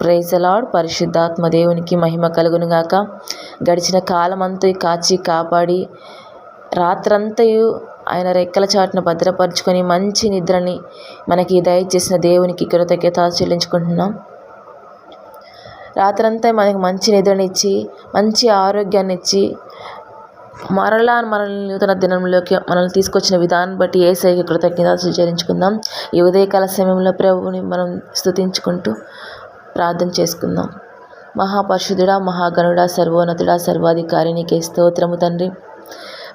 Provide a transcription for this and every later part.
ప్రైజలాడ్ పరిశుద్ధాత్మ దేవునికి మహిమ కలుగునుగాక. గడిచిన కాలమంతా కాచి కాపాడి రాత్రంతయు ఆయన రెక్కల చాటును భద్రపరుచుకొని మంచి నిద్రని మనకి దయచేసిన దేవునికి కృతజ్ఞత చెల్లించుకుంటున్నాం. రాత్రంతా మనకి మంచి నిద్రనిచ్చి మంచి ఆరోగ్యాన్ని ఇచ్చి మరలా మనల్ని నూతన దినంలోకి మనల్ని తీసుకొచ్చిన విధానం బట్టి ఏసైకి కృతజ్ఞతలు చెల్లించుకుందాం. ఈ ఉదయకాల సమయంలో ప్రభువుని మనం స్థుతించుకుంటూ ప్రార్థన చేసుకుందాం. మహాపరిశుద్ధుడా మహాగణుడా సర్వోన్నతుడా సర్వాధికారి నీకే స్తోత్రము తండ్రి.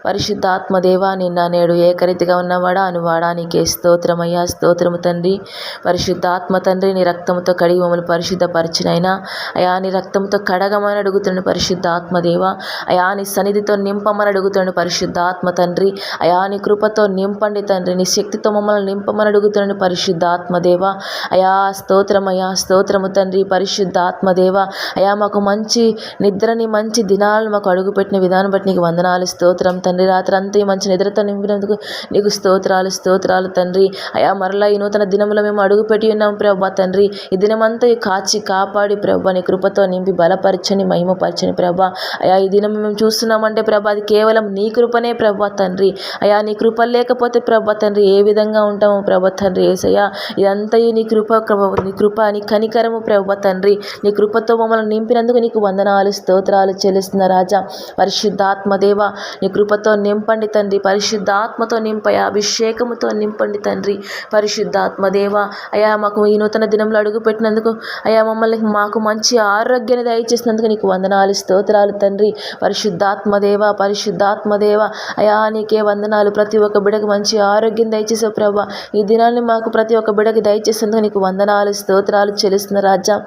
పరిశుద్ధాత్మదేవా నిన్న నేడు ఏకరీతిగా ఉన్నవాడా? అనువాడానికే స్తోత్రమయ్యా స్తోత్రము తండ్రి. పరిశుద్ధాత్మ తండ్రి నీ రక్తంతో కడిగి మమ్మల్ని పరిశుద్ధపరిచినైనా. అయా నీ రక్తంతో కడగమని అడుగుతున్నాడు పరిశుద్ధాత్మదేవ అయా నీ సన్నిధితో నింపమని అడుగుతున్నాడు పరిశుద్ధాత్మ తండ్రి. అయా నీ కృపతో నింపండి తండ్రి. నీ శక్తితో మమ్మల్ని నింపమని అడుగుతున్నాడు పరిశుద్ధాత్మదేవ అయా స్తోత్రమయ్యా స్తోత్రము తండ్రి. పరిశుద్ధాత్మదేవ అయా మాకు మంచి నిద్రని మంచి దినాలను మాకు అడుగుపెట్టిన విధానం బట్టి నీకు వందనాలు స్తోత్రం తండ్రి. రాత్రి రాత్రంతా ఈ మంచి నిద్రతో నింపినందుకు నీకు స్తోత్రాలు స్తోత్రాలు తండ్రి. అయా మరలా ఈ నూతన దినములో మేము అడుగుపెట్టి ఉన్నాం ప్రభా తండ్రి. ఈ దినమంతా కాచి కాపాడి ప్రభా నీ కృపతో నింపి బలపరచని మహిమపరచని ప్రభా. అయా ఈ దినం మేము చూస్తున్నామంటే ప్రభా అది కేవలం నీ కృపనే ప్రభా తండ్రి. అయా నీ కృప లేకపోతే ప్రభా తండ్రి ఏ విధంగా ఉంటామో ప్రభా తండ్రి ఏసయ్యా. ఇదంతా నీ కృప నీ కృప నీ కనికరము ప్రభా తండ్రి. నీ కృపతో మమ్మల్ని నింపినందుకు నీకు వందనాలు స్తోత్రాలు చెల్లిస్తున్న రాజా. పరిశుద్ధాత్మదేవ నీ కృపతో నింపండి తండ్రి పరిశుద్ధాత్మతో నింపయా అభిషేకముతో నింపండి తండ్రి పరిశుద్ధాత్మదేవ అయా మాకు ఈ నూతన దినంలో అడుగుపెట్టినందుకు అయా మమ్మల్ని మాకు మంచి ఆరోగ్యాన్ని దయచేసినందుకు నీకు వందనాలు స్తోత్రాలు తండ్రి. పరిశుద్ధాత్మదేవ పరిశుద్ధాత్మదేవ అయా నీకే వందనాలు ప్రతి ఒక్క బిడకు మంచి ఆరోగ్యం దయచేసే ప్రభా. ఈ దినాన్ని మాకు ప్రతి ఒక్క బిడకి దయచేసినందుకు నీకు వందనాలు స్తోత్రాలు చెల్లిస్తున్న రాజా.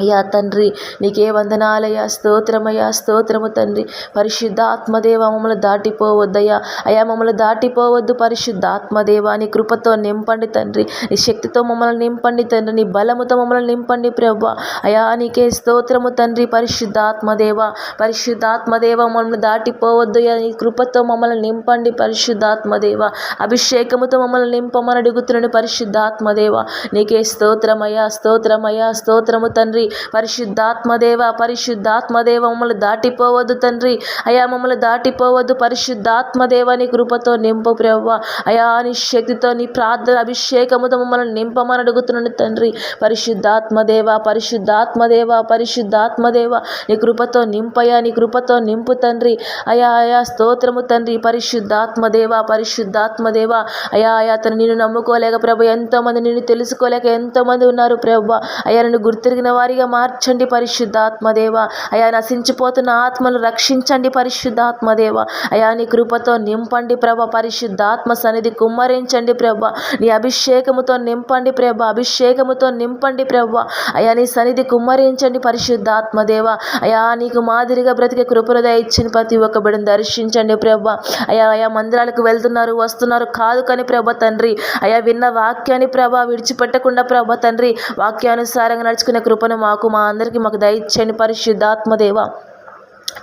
అయ్యా తండ్రి నీకే వందనాలయ్యా స్తోత్రమయ్యా స్తోత్రము తండ్రి. పరిశుద్ధాత్మదేవ మమ్మల్ని దాటిపోవద్దయ్యా. అయ్యా మమ్మల్ని దాటిపోవద్దు పరిశుద్ధాత్మదేవ నీ కృపతో నింపండి తండ్రి. నీ శక్తితో మమ్మల్ని నింపండి తండ్రి. నీ బలముతో మమ్మల్ని నింపండి ప్రభు. అయా నీకే స్తోత్రము తండ్రి పరిశుద్ధాత్మదేవ. పరిశుద్ధాత్మదేవ మమ్మల్ని దాటిపోవద్దు. అయ్యా నీ కృపతో మమ్మల్ని నింపండి పరిశుద్ధాత్మదేవ. అభిషేకముతో మమ్మల్ని నింపమని అడుగుతున్నాను పరిశుద్ధాత్మదేవ. నీకే స్తోత్రమయ్యా స్తోత్రమయ్యా స్తోత్రము తండ్రి. పరిశుద్ధాత్మదేవ పరిశుద్ధాత్మదేవ మమ్మల్ని దాటిపోవద్దు తండ్రి. అయా మమ్మల్ని దాటిపోవద్దు. పరిశుద్ధాత్మదేవ నీ కృపతో నింపు ప్రవ్వ. అయా నీ శక్తితో నీ ప్రార్థన అభిషేకముతో మమ్మల్ని నింపమని అడుగుతున్నాను తండ్రి. పరిశుద్ధాత్మదేవ పరిశుద్ధాత్మదేవ పరిశుద్ధాత్మదేవ నీ కృపతో నింపయా నీ కృపతో నింపు తండ్రి. అయా అయా స్తోత్రము తండ్రి. పరిశుద్ధాత్మదేవ పరిశుద్ధాత్మదేవ. అయా అయా అతను నిన్ను నమ్ముకోలేక ప్రభు ఎంతోమంది నిన్ను తెలుసుకోలేక ఎంతోమంది ఉన్నారు ప్రభు అయా నిన్ను గుర్తిరిగిన వారిగా మార్చండి పరిశుద్ధాత్మదేవ. అయా నశించిపోతున్న ఆత్మలు రక్షించండి పరిశుద్ధాత్మదేవ. అయా నీ కృపతో నింపండి ప్రభ. పరిశుద్ధాత్మ సన్నిధి కుమ్మరించండి ప్రభ. నీ అభిషేకముతో నింపండి ప్రభ. అభిషేకముతో నింపండి ప్రభ. అయా నీ సన్నిధి కుమ్మరించండి పరిశుద్ధాత్మదేవ. అయా నీకు మాదిరిగా బ్రతికే కృపను ఇచ్చిన ప్రతి ఒక్క బిడ్డను దర్శించండి ప్రభ. అయా అయా మందిరాలకు వెళ్తున్నారు వస్తున్నారు కాదు కానీ ప్రభ తండ్రి. అయా విన్న వాక్యాన్ని ప్రభ విడిచిపెట్టకుండా ప్రభ తండ్రి. వాక్యానుసారంగా నడుచుకునే కృపను మాకు మా అందరికీ మాకు దయచేయండి పరిశుద్ధాత్మదేవ.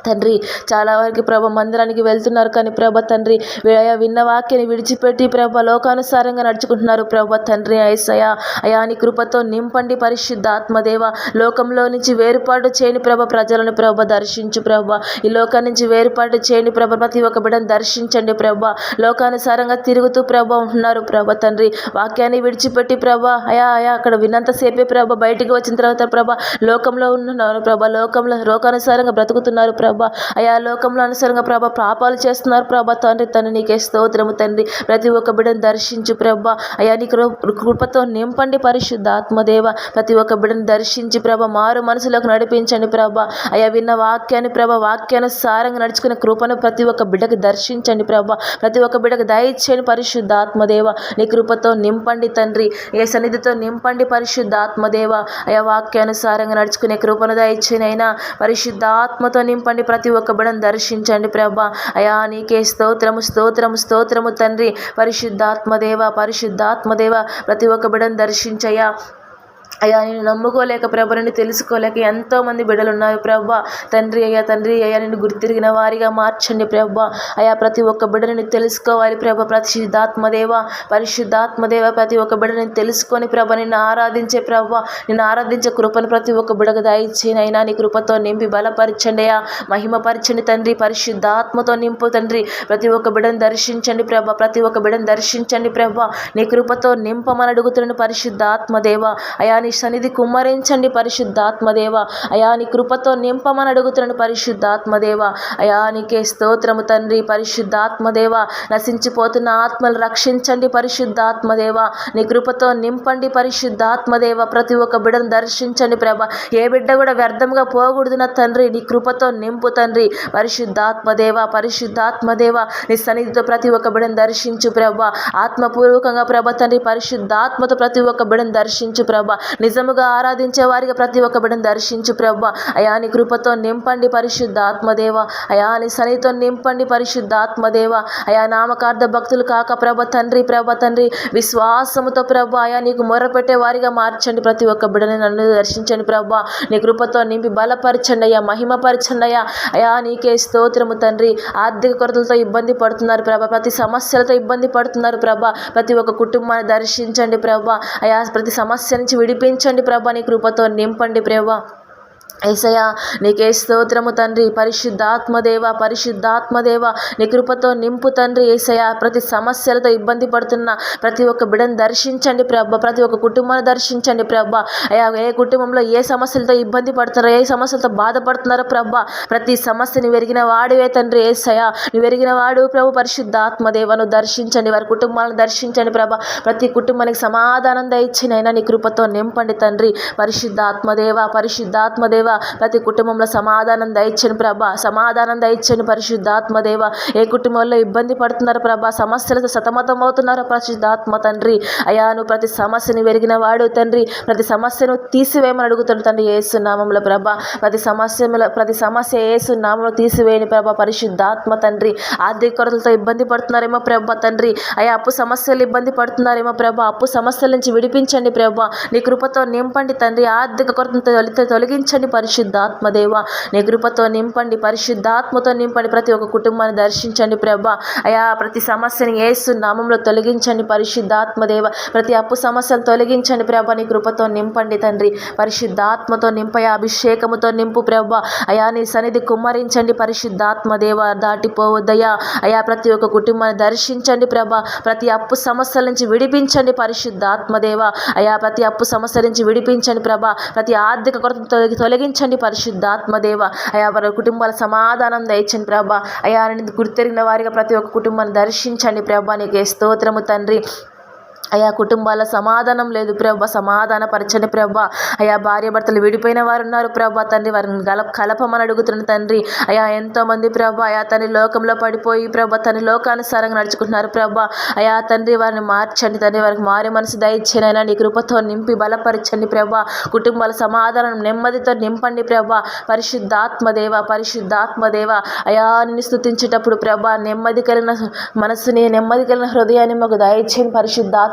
తండ్రి చాలా వరకు ప్రభ మందిరానికి వెళ్తున్నారు కానీ ప్రభ తండ్రి అయా విన్న వాక్యాన్ని విడిచిపెట్టి ప్రభ లోకానుసారంగా నడుచుకుంటున్నారు ప్రభ తండ్రి ఐసయ అయాని కృపతో నింపండి పరిశుద్ధాత్మదేవ లోకంలో నుంచి వేరుపాటు చేయని ప్రభ ప్రజలను ప్రభ దర్శించు ప్రభ. ఈ లోకం నుంచి వేరుపాటు చేయని ప్రభ ప్రతి ఒక్క బిడ్డను దర్శించండి ప్రభ. లోకానుసారంగా తిరుగుతూ ప్రభ ఉంటున్నారు ప్రభ తండ్రి. వాక్యాన్ని విడిచిపెట్టి ప్రభ అయా అయా అక్కడ విన్నంతసేపే ప్రభ బయటికి వచ్చిన తర్వాత ప్రభ లోకంలో ఉన్నారు ప్రభ. లోకంలో లోకానుసారంగా బ్రతుకుతున్నారు ప్రభ. ప్రభా. అయా లోకంలో అనుసరంగా ప్రభా పాపాలు చేస్తున్నారు ప్రభ. తండ్రి తండ్రి నీకే స్తోత్రము తండ్రి. ప్రతి ఒక్క బిడ్డను దర్శించు ప్రభా. అయా నీ కృపతో నింపండి పరిశుద్ధ ఆత్మదేవ ప్రతి ఒక్క బిడ్డను దర్శించి ప్రభ మారు మనసులోకి నడిపించండి ప్రభ. అయా విన్న వాక్యాన్ని ప్రభ వాక్యానుసారంగా నడుచుకునే కృపను ప్రతి ఒక్క బిడ్డకు దర్శించండి ప్రభ. ప్రతి ఒక్క బిడ్డకు దయచేయండి పరిశుద్ధ ఆత్మదేవ నీ కృపతో నింపండి తండ్రి. ఏ సన్నిధితో నింపండి పరిశుద్ధ ఆత్మదేవ అయా వాక్యానుసారంగా నడుచుకునే కృపను దయచేనైనా పరిశుద్ధ ఆత్మతో నింపండి ప్రతి ఒక్క బిడను దర్శించండి ప్రభా. అయా నీకే స్తోత్రము స్తోత్రము స్తోత్రము తండ్రి. పరిశుద్ధాత్మదేవ పరిశుద్ధాత్మదేవ ప్రతి ఒక్క బిడను దర్శించయ్యా. అయ్యా నేను నమ్ముకోలేక ప్రభ నేను తెలుసుకోలేక ఎంతోమంది బిడ్డలు ఉన్నారు ప్రభ. తండ్రి అయ్యా తండ్రి అయ్యా నిన్ను గుర్తిరిగిన వారిగా మార్చండి ప్రభ. అయ్యా ప్రతి ఒక్క బిడ్డని తెలుసుకోవాలి ప్రభ. పరిశుద్ధాత్మదేవ పరిశుద్ధాత్మదేవ ప్రతి ఒక్క బిడ్డని తెలుసుకొని ప్రభ నిన్ను ఆరాధించే ప్రభ. నిన్ను ఆరాధించే కృపను ప్రతి ఒక్క బిడ్డకు దయచేనైనా నీ కృపతో నింపి బలపరచండి అయ్యా. మహిమపరచండి తండ్రి పరిశుద్ధాత్మతో నింపు తండ్రి. ప్రతి ఒక్క బిడ్డను దర్శించండి ప్రభ ప్రతి ఒక్క బిడ్డను దర్శించండి ప్రభ. నీ కృపతో నింపమని అడుగుతున్నాను పరిశుద్ధాత్మదేవ అయా నీ సన్నిధి కుమ్మరించండి పరిశుద్ధాత్మదేవ. అయా నీ కృపతో నింపమని అడుగుతున్నాను పరిశుద్ధాత్మదేవ. అయా నీకే స్తోత్రము తండ్రి పరిశుద్ధాత్మదేవ. నశించిపోతున్న ఆత్మలు రక్షించండి పరిశుద్ధాత్మదేవ. నీ కృపతో నింపండి పరిశుద్ధాత్మదేవ. ప్రతి ఒక్క బిడ్డను దర్శించండి ప్రభ. ఏ బిడ్డ కూడా వ్యర్థంగా పోకూడదు నా తండ్రి నీ కృపతో నింపు తండ్రి. పరిశుద్ధాత్మదేవ పరిశుద్ధాత్మదేవ. నీ సన్నిధితో ప్రతి ఒక్క బిడ్డను దర్శించు ప్రభ. ఆత్మపూర్వకంగా ప్రభ తండ్రి పరిశుద్ధాత్మతో ప్రతి ఒక్క బిడ్డను దర్శించు ప్రభ. నిజముగా ఆరాధించే వారిగా ప్రతి ఒక్క బిడ్డను దర్శించు ప్రభ అయా నీ కృపతో నింపండి పరిశుద్ధాత్మదేవ. అయా నీ సన్నిధితో నింపండి పరిశుద్ధాత్మదేవ. అయా నామకార్థ భక్తులు కాక ప్రభ తండ్రి ప్రభ తండ్రి. విశ్వాసముతో ప్రభ అయా నీకు మొరపెట్టే వారిగా మార్చండి ప్రతి ఒక్క బిడ్డని నన్ను దర్శించండి ప్రభ నీ కృపతో నింపి బలపరచండి అయ్యా మహిమపరచండి అయ్యా అయా నీకే స్తోత్రము తండ్రి. ఆర్థిక కొరతలతో ఇబ్బంది పడుతున్నారు ప్రభ ప్రతి సమస్యలతో ఇబ్బంది పడుతున్నారు ప్రభ ప్రతి ఒక్క కుటుంబాన్ని దర్శించండి ప్రభ అయా ప్రతి సమస్య నుంచి విడిపి విడిపించండి ప్రభా నీ కృపతో నింపండి ప్రభా. ఏసయ్యా నీకే స్తోత్రము తండ్రి. పరిశుద్ధాత్మదేవ పరిశుద్ధాత్మదేవ నీ కృపతో నింపు తండ్రి ఏసయ్యా. ప్రతి సమస్యలతో ఇబ్బంది పడుతున్న ప్రతి ఒక్క బిడను దర్శించండి ప్రభ. ప్రతి ఒక్క కుటుంబాన్ని దర్శించండి ప్రభ. అయ్యా ఏ కుటుంబంలో ఏ సమస్యలతో ఇబ్బంది పడుతున్నారో ఏ సమస్యలతో బాధపడుతున్నారో ప్రభ. ప్రతి సమస్యని వెరిగిన వాడివే తండ్రి ఏసయ్యా. నువ్వు వెరిగిన వాడు ప్రభు పరిశుద్ధాత్మదేవను దర్శించండి. వారి కుటుంబాలను దర్శించండి ప్రభ. ప్రతి కుటుంబానికి సమాధానం దయచినైనా నీ కృపతో నింపండి తండ్రి. పరిశుద్ధాత్మదేవ పరిశుద్ధాత్మదేవ ప్రతి కుటుంబంలో సమాధానం దయచని ప్రభ సమాధానం దయచని పరిశుద్ధాత్మ దేవ. ఏ కుటుంబంలో ఇబ్బంది పడుతున్నారు ప్రభ సమస్యలతో సతమతం అవుతున్నారో పరిశుద్ధాత్మ తండ్రి. అయా నువ్వు ప్రతి సమస్యని వెరిగిన వాడు తండ్రి. ప్రతి సమస్యను తీసివేయమని అడుగుతాడు తండ్రి ఏసునామంలో ప్రభ. ప్రతి సమస్యలో ప్రతి సమస్య ఏసు నామంలో తీసివేయని ప్రభ పరిశుద్ధాత్మ తండ్రి. ఆర్థిక కొరతలతో ఇబ్బంది పడుతున్నారేమో ప్రభ తండ్రి. అయా అప్పు సమస్యలు ఇబ్బంది పడుతున్నారేమో ప్రభ. అప్పు సమస్యల నుంచి విడిపించండి ప్రభ. నీ కృపతో నింపండి తండ్రి. ఆర్థిక కొరతను తొలి- తొలగించండి పరిశుద్ధాత్మదేవ. నీ కృపతో నింపండి పరిశుద్ధాత్మతో నింపండి. ప్రతి ఒక్క కుటుంబాన్ని దర్శించండి ప్రభ. అయా ప్రతి సమస్యని ఏసు నామంలో తొలగించండి పరిశుద్ధాత్మదేవ. ప్రతి అప్పు సమస్యలు తొలగించండి ప్రభ. నీ కృపతో నింపండి తండ్రి. పరిశుద్ధాత్మతో నింపయా అభిషేకముతో నింపు ప్రభ. అయా నీ సన్నిధి కుమ్మరించండి పరిశుద్ధాత్మదేవ. దాటిపోవద్దయా అయా ప్రతి ఒక్క కుటుంబాన్ని దర్శించండి ప్రభ. ప్రతి అప్పు సమస్యల నుంచి విడిపించండి పరిశుద్ధాత్మదేవ. అయా ప్రతి అప్పు సమస్య నుంచి విడిపించండి ప్రభ. ప్రతి ఆర్థిక కొరత తొలగి తొలగించండి పరిశుద్ధాత్మదేవ. అయా వారి కుటుంబాల సమాధానం దయచండి ప్రభా. అయా గుర్తెరిగిన వారిగా ప్రతి ఒక్క కుటుంబాన్ని దర్శించండి ప్రభా. నీకే స్తోత్రము తండ్రి. అయా కుటుంబాల సమాధానం లేదు ప్రభా సమాధాన పరచని ప్రభా. అయా భార్య భర్తలు విడిపోయిన వారు ఉన్నారు ప్రభా. తండ్రి వారిని గల కలపమని అడుగుతున్న తండ్రి. అయా ఎంతోమంది ప్రభ అయా తండ్రి లోకంలో పడిపోయి ప్రభా తన లోకానుసారంగా నడుచుకుంటున్నారు ప్రభా. అయా తండ్రి వారిని మార్చండి తండ్రి వారికి మారే మనసు దయచేనైనా నీ కృపతో నింపి బలపరచండి ప్రభా. కుటుంబాల సమాధానం నెమ్మదితో నింపండి ప్రభా. పరిశుద్ధాత్మదేవ పరిశుద్ధాత్మదేవ. అయా నిన్ను స్థుతించేటప్పుడు ప్రభా నెమ్మది కలిగిన మనసుని నెమ్మది కలిగిన హృదయాన్ని మాకు దయచేయండి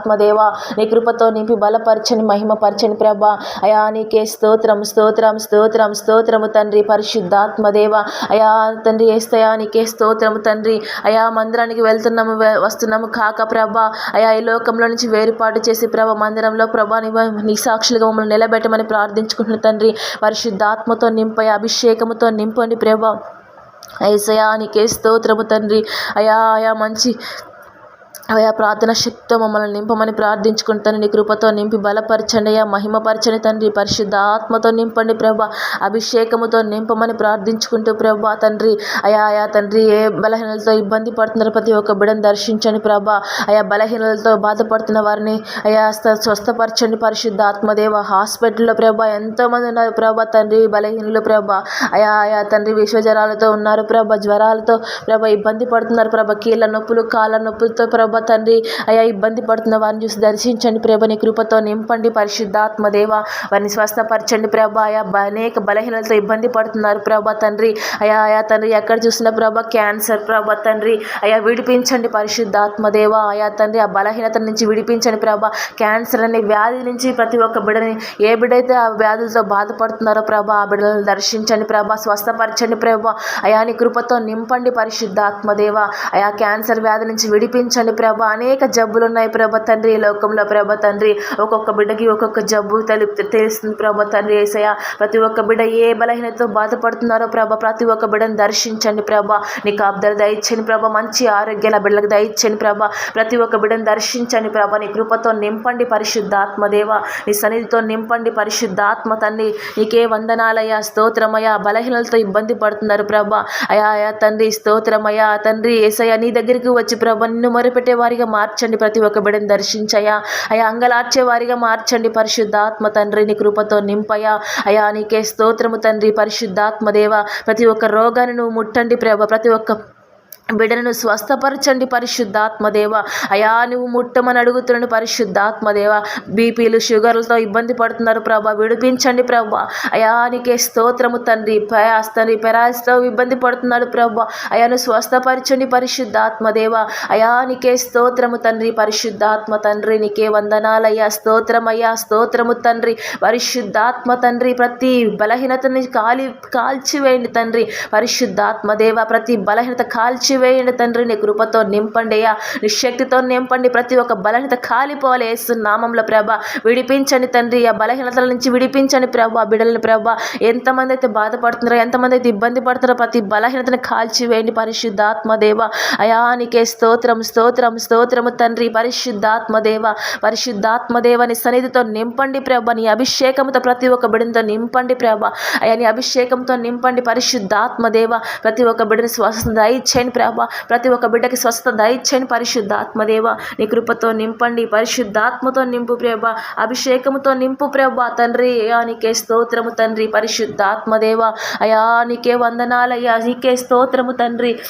ఆత్మదేవ నీ కృపతో నింపి బలపరచని మహిమపరచని ప్రభ. అయా నీకే స్తోత్రం స్తోత్రం స్తోత్రం స్తోత్రము తండ్రి పరిశుద్ధాత్మదేవ. అయా తండ్రి ఏస్తయా నీకే స్తోత్రము తండ్రి. అయా మందిరానికి వెళ్తున్నాము వస్తున్నాము కాక ప్రభ. అయా ఈ లోకంలో నుంచి వేరుపాటు చేసి ప్రభ మందిరంలో ప్రభా నీ సాక్షులుగా మమ్మల్ని నిలబెట్టమని ప్రార్థించుకుంటున్న తండ్రి. పరిశుద్ధాత్మతో నింపై అభిషేకముతో నింపండి ప్రభ. ఐసయా నీకే స్తోత్రము తండ్రి. అయా అయా మంచి అయా ప్రార్థన శక్తితో మమ్మల్ని నింపమని ప్రార్థించుకుని తండ్రి కృపతో నింపి బలపరచండి అయ్యా మహిమపరచండి తండ్రి పరిశుద్ధ ఆత్మతో నింపండి ప్రభ అభిషేకముతో నింపమని ప్రార్థించుకుంటూ ప్రభా తండ్రి అయా అయా తండ్రి ఏ బలహీనలతో ఇబ్బంది పడుతున్నారు ప్రతి ఒక్క బిడను దర్శించండి ప్రభ అయా బలహీనలతో బాధపడుతున్న వారిని అయా స్వస్థపరచండి పరిశుద్ధ ఆత్మదేవ హాస్పిటల్లో ప్రభ ఎంతోమంది ఉన్నారు ప్రభ తండ్రి బలహీనులు ప్రభ అయా అయా తండ్రి విశ్వజ్వరాలతో ఉన్నారు ప్రభ జ్వరాలతో ప్రభ ఇబ్బంది పడుతున్నారు ప్రభ కీళ్ళ నొప్పులు కాళ్ళ నొప్పులతో ప్రభ ప్రభా తండ్రి. అయా ఇబ్బంది పడుతున్న వారిని చూసి దర్శించండి ప్రభా. నీ కృపతో నింపండి పరిశుద్ధాత్మ దేవ వారిని స్వస్థపరచండి ప్రభా. అయా అనేక బలహీనలతో ఇబ్బంది పడుతున్నారు ప్రభా తండ్రి. అయా అయా తండ్రి ఎక్కడ చూసిన ప్రభా క్యాన్సర్ ప్రభా తండ్రి. అయా విడిపించండి పరిశుద్ధాత్మ దేవ అయా తండ్రి ఆ బలహీనత నుంచి విడిపించండి ప్రభా. క్యాన్సర్ అనే వ్యాధి నుంచి ప్రతి ఒక్క బిడ్డని ఏ బిడ్డైతే ఆ వ్యాధులతో బాధపడుతున్నారో ప్రభా ఆ బిడ్డలను దర్శించండి ప్రభా. స్వస్థపరచండి ప్రభా. అయా నీ కృపతో నింపండి పరిశుద్ధాత్మ దేవ అయా క్యాన్సర్ వ్యాధి నుంచి విడిపించండి ప్రభా. అనేక జబ్బులు ఉన్నాయి ప్రభ తండ్రి ఈ లోకంలో ప్రభ తండ్రి. ఒక్కొక్క బిడ్డకి ఒక్కొక్క జబ్బు తెలు తెలుస్తుంది ప్రభ తండ్రి ఏసయ ప్రతి ఒక్క బిడ్డ ఏ బలహీనతతో బాధపడుతున్నారో ప్రభ ప్రతి ఒక్క బిడ్డను దర్శించండి ప్రభా. నీ కాపుదలు దయచ్చని ప్రభా. మంచి ఆరోగ్యాల బిడ్డలకు దయచని ప్రభ. ప్రతి ఒక్క బిడ్డను దర్శించండి ప్రభా. నీ కృపతో నింపండి పరిశుద్ధాత్మ దేవ. నీ సన్నిధితో నింపండి పరిశుద్ధాత్మ తండ్రి నీకే వందనాలయ్యా స్తోత్రమయ్యా. బలహీనలతో ఇబ్బంది పడుతున్నారు ప్రభ. అయా అయా తండ్రి స్తోత్రమయ్యా. తండ్రి ఏసయ్య నీ దగ్గరికి వచ్చి ప్రభ నిన్ను మొరపెట్టే వారిగా మార్చండి ప్రతి ఒక్క బిడ్డను దర్శించయా అయా అంగలార్చే వారిగా మార్చండి పరిశుద్ధాత్మ తండ్రిని కృపతో నింపయా అయా నీకే స్తోత్రము తండ్రి పరిశుద్ధాత్మ దేవ. ప్రతి ఒక్క రోగాన్ని నువ్వు ముట్టండి ప్రభ. ప్రతి ఒక్క బిడ్డను స్వస్థపరచండి పరిశుద్ధాత్మదేవ. అయా నువ్వు ముట్టమని అడుగుతున్నాడు పరిశుద్ధాత్మదేవ. బీపీలు షుగర్లతో ఇబ్బంది పడుతున్నారు ప్రభా. విడిపించండి ప్రభా. అయా నీకే స్తోత్రము తండ్రి. ప్రయాస్ తండ్రి పెరాస్తో ఇబ్బంది పడుతున్నాడు ప్రభా. అయాను స్వస్థపరచండి పరిశుద్ధాత్మదేవ. అయా నీకే స్తోత్రము తండ్రి. పరిశుద్ధాత్మ తండ్రి నీకే వందనాలయ్యా. స్తోత్రమయ్యా స్తోత్రము తండ్రి. పరిశుద్ధాత్మ తండ్రి ప్రతి బలహీనతని కాలి కాల్చివేయండి తండ్రి. పరిశుద్ధాత్మదేవ ప్రతి బలహీనత కాల్చి కాల్చివేయండి తండ్రి నీ కృపతో నింపండి అయ్యా. నీ శక్తితో నింపండి. ప్రతి ఒక్క బలహీనత కాలిపోవాలి యేసు నామంలో ప్రభ. విడిపించండి తండ్రి. ఆ బలహీనతల నుంచి విడిపించండి ప్రభా బిడలని ప్రభా. ఎంతమంది అయితే బాధపడుతున్నారో ఎంతమంది అయితే ఇబ్బంది పడుతున్నారో ప్రతి బలహీనతను కాల్చివేయండి. పరిశుద్ధాత్మదేవ అయా నీకే స్తోత్రం స్తోత్రం స్తోత్రము తండ్రి. పరిశుద్ధాత్మదేవ పరిశుద్ధాత్మదేవని నీ సన్నిధితో నింపండి ప్రభ. నీ అభిషేకంతో ప్రతి ఒక్క బిడ్డతో నింపండి ప్రభ. అయా నీ అభిషేకంతో నింపండి పరిశుద్ధాత్మదేవ ప్రతి ఒక్క బిడిని స్వస్థత దయచేయండి ప్రభ. ప్రతి ఒక్క బిడ్డకి స్వస్థత దయచేయండి పరిశుద్ధాత్మ దేవ నీ కృపతో నింపండి పరిశుద్ధాత్మతో నింపు ప్రభ. అభిషేకముతో నింపు ప్రభ తండ్రి. అయా నీకే స్తోత్రము తండ్రి పరిశుద్ధాత్మదేవ. అయా నీకే వందనాలయ్యా నీకే స్తోత్రము తండ్రి.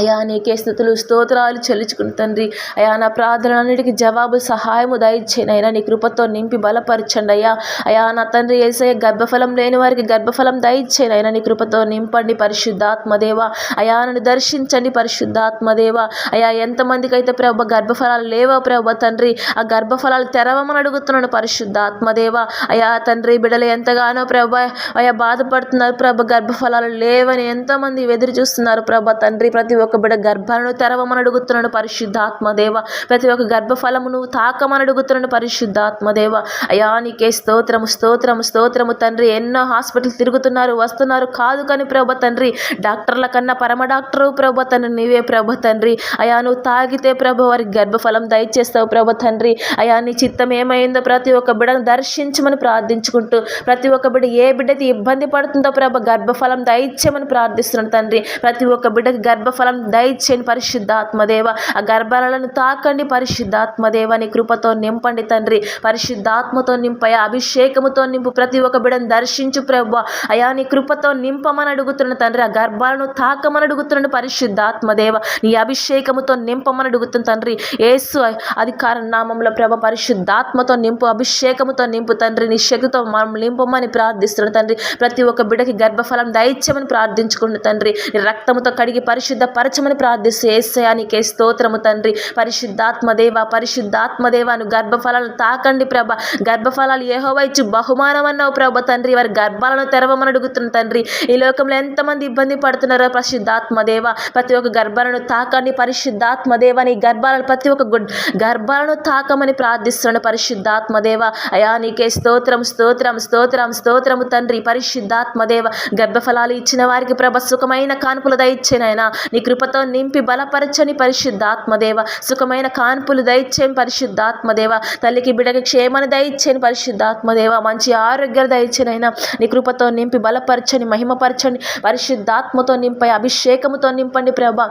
అయా నీకే స్థుతులు స్తోత్రాలు చెల్లించుకుని తండ్రి. అయా నా ప్రార్థనలన్నిటికీ జవాబు సహాయము దయచేయను అయినా నీ కృపతో నింపి బలపరచండి అయ్యా. అయా నా తండ్రి ఏసయ్య గర్భఫలం లేని వారికి గర్భఫలం దయచేయను అయినా నీ కృపతో నింపండి పరిశుద్ధాత్మదేవ అయా నన్ను దర్శించండి పరిశుద్ధాత్మదేవ అయా ఎంతమందికి అయితే ప్రభ గర్భఫలాలు లేవో ప్రభ తండ్రి ఆ గర్భఫలాలు తెరవమని అడుగుతున్నాను పరిశుద్ధాత్మదేవ అయా తండ్రి బిడ్డలు ఎంతగానో ప్రభ అయా బాధపడుతున్నారు ప్రభ గర్భఫలాలు లేవని ఎంతోమంది ఎదురు చూస్తున్నారు ప్రభ తండ్రి. ప్రతి ఒక్క బిడ్డ గర్భాలను తెరవమని అడుగుతున్నాను పరిశుద్ధాత్మదేవ. ప్రతి ఒక్క గర్భఫలము నువ్వు తాకమని అడుగుతున్నాను పరిశుద్ధాత్మదేవ. అయా నీకే స్తోత్రము స్తోత్రము స్తోత్రము తండ్రి. ఎన్నో హాస్పిటల్ తిరుగుతున్నారు వస్తున్నారు కాదు కానీ ప్రభ తండ్రి. డాక్టర్ల కన్నా పరమ డాక్టరు ప్రభ తండ్రి నీవే ప్రభ తండ్రి. అయా నువ్వు తాగితే ప్రభ వారికి గర్భఫలం దయచేస్తావు ప్రభ తండ్రి. అయా నీ చిత్తం ఏమైందో ప్రతి ఒక్క బిడ్డను దర్శించమని ప్రార్థించుకుంటూ ప్రతి ఒక్క బిడ్డ ఏ బిడ్డకి ఇబ్బంది పడుతుందో ప్రభ గర్భఫలం దయచేయమని ప్రార్థిస్తున్నాను తండ్రి. ప్రతి ఒక్క బిడ్డకి గర్భఫలం దయచేయని పరిశుద్ధాత్మదేవ. ఆ గర్భాలను తాకండి పరిశుద్ధాత్మదేవ నీ కృపతో నింపండి తండ్రి. పరిశుద్ధాత్మతో నింపయ. అభిషేకముతో నింపు ప్రతి ఒక్క బిడను దర్శించు ప్రభు అయా నీ కృపతో నింపమని అడుగుతున్న తండ్రి. ఆ గర్భాలను తాకమని అడుగుతున్నాను పరిశుద్ధాత్మదేవ. నీ అభిషేకముతో నింపమని అడుగుతున్న తండ్రి. ఏసు అధికార నామంలో ప్రభ పరిశుద్ధాత్మతో నింపు అభిషేకముతో నింపు తండ్రి. నీ శక్తితో మనం నింపమని ప్రార్థిస్తున్నాను తండ్రి. ప్రతి ఒక్క బిడకి గర్భఫలం దయచేయమని ప్రార్థించుకున్న తండ్రి. రక్తముతో కడిగి పరిశుద్ధ పరచమని ప్రార్థిస్తే ఏసయానికే స్తోత్రము తండ్రి. పరిశుద్ధాత్మదేవ పరిశుద్ధాత్మదేవాను నువ్వు గర్భఫలాలను తాకండి ప్రభ. గర్భఫలాలు ఏహోవా ఇచ్చి బహుమానం అన్నావు ప్రభ తండ్రి. వారి గర్భాలను తెరవమని అడుగుతున్న తండ్రి. ఈ లోకంలో ఎంతమంది ఇబ్బంది పడుతున్నారో పరిశుద్ధాత్మదేవ. ప్రతి ఒక్క గర్భాలను తాకండి. పరిశుద్ధాత్మదేవ నీ గర్భాలను ప్రతి ఒక్క గుడ్ గర్భాలను తాకమని ప్రార్థిస్తున్నాను పరిశుద్ధాత్మదేవ. అయా నీకే స్తోత్రం స్తోత్రం స్తోత్రం స్తోత్రము తండ్రి. పరిశుద్ధాత్మదేవ. గర్భఫలాలు ఇచ్చిన వారికి ప్రభ సుఖమైన కానుకలు దయచేనైనా నీ కృపతో నింపి బలపరచని పరిశుద్ధాత్మదేవ. సుఖమైన కాన్పులు దయచేయం పరిశుద్ధాత్మదేవ. తల్లికి బిడకి క్షేమని దయచేని పరిశుద్ధాత్మదేవ. మంచి ఆరోగ్యాలు దయచేనైనా నీ కృపతో నింపి బలపరచని మహిమపరచని పరిశుద్ధాత్మతో నింపై అభిషేకముతో నింపండి ప్రభా.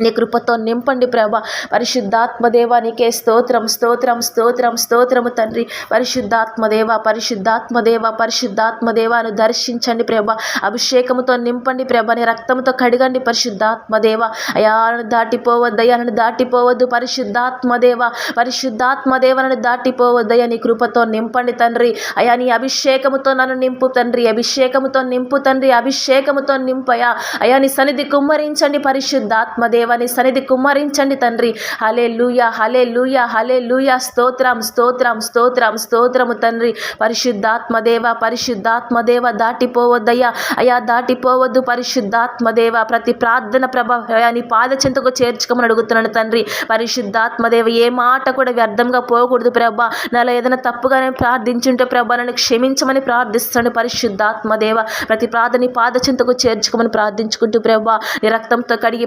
నీ కృపతో నింపండి ప్రభ. పరిశుద్ధాత్మదేవ నీకే స్తోత్రం స్తోత్రం స్తోత్రం స్తోత్రము తండ్రి. పరిశుద్ధాత్మదేవ పరిశుద్ధాత్మదేవ పరిశుద్ధాత్మదేవాను దర్శించండి ప్రభ. అభిషేకముతో నింపండి ప్రభ. నీ రక్తంతో కడగండి పరిశుద్ధాత్మదేవ. అయాలను దాటిపోవద్దు అయాలను దాటిపోవద్దు. పరిశుద్ధాత్మదేవ పరిశుద్ధాత్మదేవనను దాటిపోవద్దయ్యా నీ కృపతో నింపండి తండ్రి. అయా నీ అభిషేకముతో నన్ను నింపు తండ్రి. అభిషేకముతో నింపు తండ్రి. అభిషేకముతో నింపయా అయా నీ సన్నిధి కుమ్మరించండి పరిశుద్ధాత్మదేవ. దేవాని సన్నిధి కుమ్మరించండి తండ్రి. హలే లూయ హలే లూయ హలే లూయ స్తోత్రం స్తోత్రం స్తోత్రం స్తోత్రము తండ్రి. పరిశుద్ధాత్మదేవ పరిశుద్ధాత్మదేవ దాటిపోవద్దయ్యా. అయా దాటిపోవద్దు పరిశుద్ధాత్మదేవ. ప్రతి ప్రార్థన ప్రభావాన్ని పాదచింతకు పాద చేర్చుకోమని అడుగుతున్నాను తండ్రి. పరిశుద్ధాత్మదేవ ఏ మాట కూడా వ్యర్థంగా పోకూడదు ప్రభ. నాలో ఏదైనా తప్పుగానే ప్రార్థించుంటే ప్రభ నన్ను క్షమించమని ప్రార్థిస్తాను పరిశుద్ధాత్మదేవ. ప్రతి ప్రార్థని పాదచింతకు పాద చేర్చుకోమని ప్రార్థించుకుంటూ ప్రభా నీ రక్తంతో కడిగి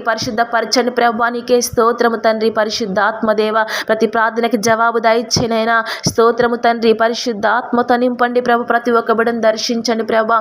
పరిశుద్ధపరచండి ప్రభా నీకే స్తోత్రము తండ్రి పరిశుద్ధాత్మదేవ. ప్రతి ప్రార్థనకి జవాబు దయచేనైనా స్తోత్రము తండ్రి పరిశుద్ధాత్మతో నింపండి ప్రభు ప్రతి ఒక్క బిడను దర్శించండి ప్రభా.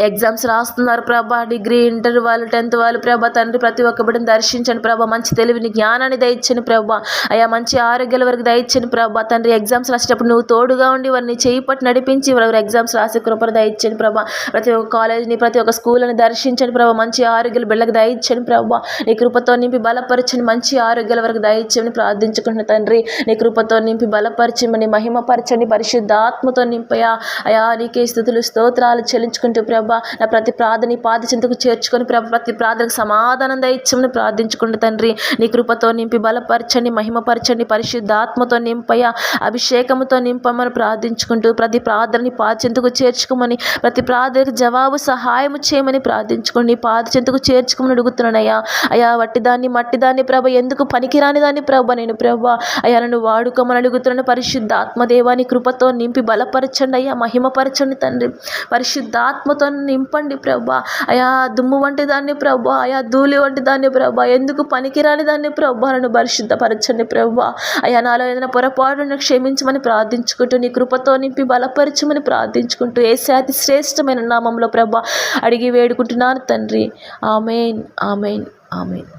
ఎగ్జామ్స్ రాస్తున్నారు ప్రభా డిగ్రీ ఇంటర్ వాళ్ళు టెన్త్ వాళ్ళు. ప్రభా తండ్రి ప్రతి ఒక్క బిడ్డను దర్శించండి ప్రభా. మంచి తెలివిని జ్ఞానాన్ని దయచ్చని ప్రభా. అయా మంచి ఆరోగ్యాల వరకు దయచ్చని ప్రభా. తండ్రి ఎగ్జామ్స్ రాసేటప్పుడు నువ్వు తోడుగా ఉండి వారిని చేయి పట్టి నడిపించి వారు ఎగ్జామ్స్ రాసే కృపను దయచ్చని ప్రభా. ప్రతి ఒక్క కాలేజ్ని ప్రతి ఒక్క స్కూల్ని దర్శించండి ప్రభా. మంచి ఆరోగ్యాలు బిడ్డలకు దయచ్చని ప్రభా. నీ కృపతో నింపి బలపరచని మంచి ఆరోగ్యాల వరకు దయచ్చని ప్రార్థించుకుంటున్న తండ్రి. నీ కృపతో నింపి బలపరచమని మహిమపరచని పరిశుద్ధాత్మతో నింపయా. అయా నీకే స్థుతులు స్తోత్రాలు చెల్లించుకుంటూ ప్రభా. నా ప్రతి ప్రార్థన పాద చింతకు చేర్చుకొని ప్రభ ప్రతి ప్రార్థనకు సమాధానం దయచ్చమని ప్రార్థించుకుంటు తండ్రి. నీ కృపతో నింపి బలపరచండి మహిమపరచండి పరిశుద్ధాత్మతో నింపయ అభిషేకముతో నింపమని ప్రార్థించుకుంటూ ప్రతి ప్రార్థనని పాద చింతకు చేర్చుకోమని ప్రతి ప్రార్థనకు జవాబు సహాయం చేయమని ప్రార్థించుకోండి పాద చింతకు చేర్చుకోమని అడుగుతున్నానయ్యా. అయ్యా వట్టిదాన్ని మట్టిదాన్ని ప్రభ ఎందుకు పనికిరాని దాన్ని ప్రభ నేను ప్రభ. అయ్యా నన్ను వాడుకోమని అడుగుతున్నాను పరిశుద్ధాత్మదేవాని కృపతో నింపి బలపరచండి అయ్యా మహిమపరచండి తండ్రి. పరిశుద్ధాత్మ పరిశుద్ధాత్మతో నింపండి ప్రభా. అయా దుమ్ము వంటి దాన్ని ప్రభా అయా ధూళి వంటి దాన్ని ప్రభా ఎందుకు పనికిరాని దాన్ని ప్రభా పరిశుద్ధపరచండి ప్రభా. అయా నాలో ఏదైనా పొరపాటును క్షమించమని ప్రార్థించుకుంటూ నీ కృపతో నింపి బలపరచమని ప్రార్థించుకుంటూ ఏ శాతి శ్రేష్టమైన నామంలో ప్రభా అడిగి వేడుకుంటున్నాను తండ్రి. Amen amen amen.